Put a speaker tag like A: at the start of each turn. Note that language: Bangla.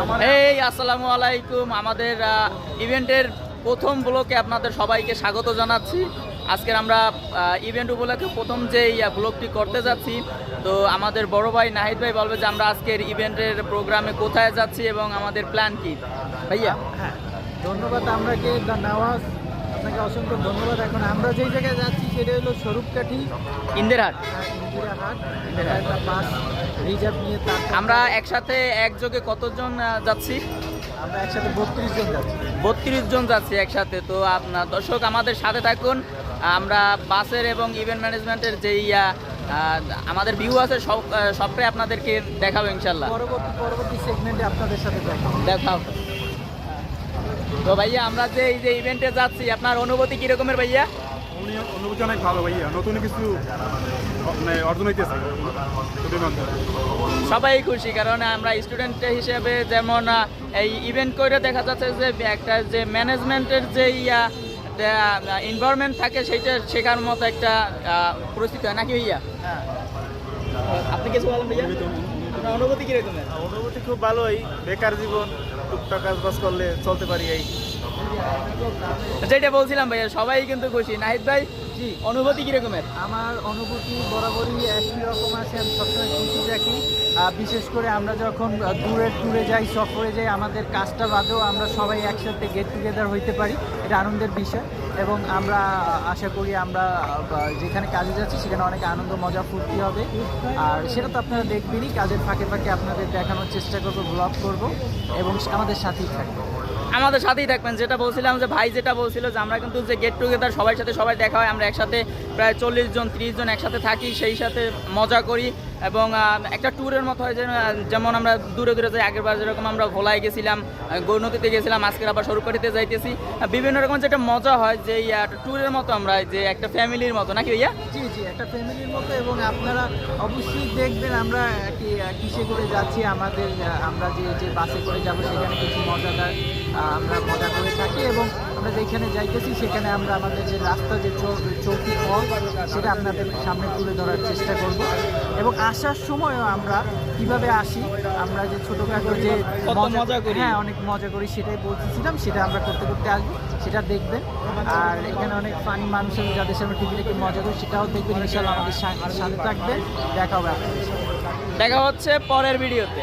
A: এই, আসসালামু আলাইকুম। আমাদের ইভেন্টের প্রথম ব্লকে আপনাদের সবাইকে স্বাগত জানাচ্ছি। আজকের আমরা ইভেন্ট উপলক্ষে প্রথম যে ব্লগটি করতে যাচ্ছি, তো আমাদের বড় ভাই নাহিদ ভাই বলবে যে আমরা আজকের ইভেন্টের প্রোগ্রামে কোথায় যাচ্ছি এবং আমাদের প্ল্যান কি। ভাইয়া।
B: হ্যাঁ ধন্যবাদ। আমরা কি নওয়াজ আপনাকে অসংখ্য ধন্যবাদ। এখন আমরা যেই জায়গায় যাচ্ছি সেটা হলো স্বরূপকাঠি
A: ইন্দিরহাট।
B: বাস রিজার্ভ নিয়ে
A: আমরা একসাথে একযোগে কতজন যাচ্ছি?
B: আমরা একসাথে বত্রিশ জন যাচ্ছি।
A: বত্রিশ জন যাচ্ছি একসাথে। তো আপনার দর্শক আমাদের সাথে থাকুন। আমরা বাসের এবং ইভেন্ট ম্যানেজমেন্টের যেই আমাদের ভিউ আছে সব সবটাই আপনাদেরকে দেখাবো ইনশাল্লাহ
B: পরবর্তী পরবর্তী সেগমেন্টে আপনাদের সাথে দেখা হবে।
A: তো ভাইয়া আমরা যে এই যে ইভেন্টে যাচ্ছি আপনার অনুভূতি কিরকমের ভাইয়া?
C: অনুভূতি অনেক ভালো ভাইয়া নতুন কিছু মানে অর্জন হইতেছে।
A: সবাই খুশি কারণ আমরা স্টুডেন্ট হিসেবে যেমন এই ইভেন্ট করে দেখা যাচ্ছে যে একটা যে ম্যানেজমেন্টের যে ইয়া এনভায়রনমেন্ট থাকে সেইটা শেখার মতো একটা আহ, পরিস্থিতি হয়। নাকি ভাইয়া?
B: হ্যাঁ।
A: আপনি কিছু বলেন ভাইয়া? আপনার অনুভূতি কিরকমের?
D: অনুভূতি খুব ভালোই। বেকার জীবন টুকটাক কাজ বাজ করলে চলতে পারি এই।
A: যেটা বলছিলাম ভাইয়া সবাই কিন্তু খুশি। নাহিদ ভাই
B: জি।
A: অনুভূতি কিরকমের?
B: আমার অনুভূতি বরাবরই একই রকম আছে আমি সবসময় খুশি থাকি। বিশেষ করে আমরা যখন দূরে ট্যুরে যাই সফরে যাই আমাদের কাজটা বাদেও আমরা সবাই একসাথে গেট টুগেদার হইতে পারি। এটা আনন্দের বিষয়। এবং আমরা আশা করি আমরা যেখানে কাজে যাচ্ছি সেখানে অনেক আনন্দ, মজা, ফুর্তি হবে। আর সেটা তো আপনারা দেখবেনই, কাজের ফাঁকে ফাঁকে আপনাদের দেখানোর চেষ্টা করব ব্লগ করব এবং আমাদের সাথেই থাকব।
A: আমাদের সাথেই থাকবেন, যেটা বলছিলাম যে ভাই যেটা বলছিল যে আমরা কিন্তু যে গেট টুগেদার সবার সাথে সবাই দেখা হয়, আমরা একসাথে প্রায় চল্লিশ জন, ত্রিশ জন একসাথে থাকি, সেই সাথে মজা করি। এবং একটা ট্যুরের মতো হয় যেমন আমরা দূরে দূরে যাই আগের বার যেরকম আমরা ভোলায় গেছিলাম গৌনদীতে গেছিলাম, আজকের আবার সরুকাঠিতে যাইতেছি। বিভিন্ন রকম যেটা মজা হয়, যে ট্যুরের মতো আমরা যে একটা ফ্যামিলির মতো নাকি ভাইয়া
B: জি জি একটা ফ্যামিলির মতো এবং আপনারা অবশ্যই দেখবেন আমরা কি কিসে করে যাচ্ছি আমাদের আমরা যে যে বাসে করে যাব সেখানে কিছু মজাদার আমরা মজা করে থাকি এবং আমরা যেখানে যাইতেছি সেখানে আমরা আমাদের যে রাস্তা যে চৌকি পথ সেটা আপনাদের সামনে তুলে ধরার চেষ্টা করব এবং আসার সময়ও আমরা কীভাবে আসি আমরা যে ছোটোখাটো যে
A: মজা করি।
B: হ্যাঁ অনেক মজা করি সেটাই বলতেছিলাম সেটা আমরা করতে করতে আসব সেটা দেখবেন আর এখানে অনেক ফানি মানুষ আছে যাদের সামনে টিভি দেখে মজা করি, সেটাও দেখবেন ইনশাল্লাহ আমাদের সাথে থাকবে। দেখা হবে
A: দেখা হচ্ছে পরের ভিডিওতে।